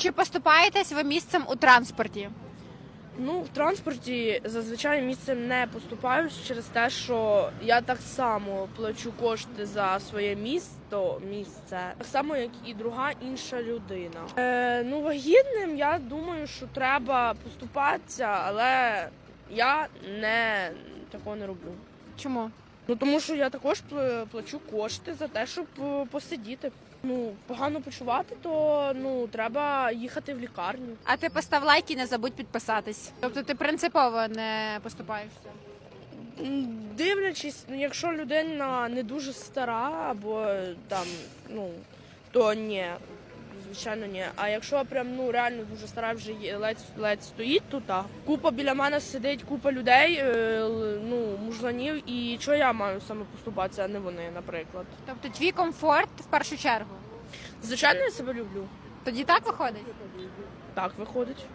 Чи поступаєтесь ви місцем у транспорті? Ну, в транспорті зазвичай місцем не поступаюсь через те, що я так само плачу кошти за своє місто, місце, так само, як і друга інша людина. Е, ну, вагітним я думаю, що треба поступатися, але я не такого не роблю. Чому? Ну тому що я також плачу кошти за те, щоб е, посидіти. Ну, погано почувати, то ну треба їхати в лікарню. А ти постав лайк і не забудь підписатись. Тобто ти принципово не поступаєшся. Дивлячись, ну якщо людина не дуже стара або там, ну то ні, звичайно, ні. А якщо прям ну реально дуже стара вже ледь, ледь стоїть, то так. Купа біля мене сидить, купа людей, е, ну мужланів, і що я маю саме поступатися, а не вони, наприклад. Тобто твій комфорт в першу чергу. Звичайно, я себе люблю. Тоді так виходить? Так виходить.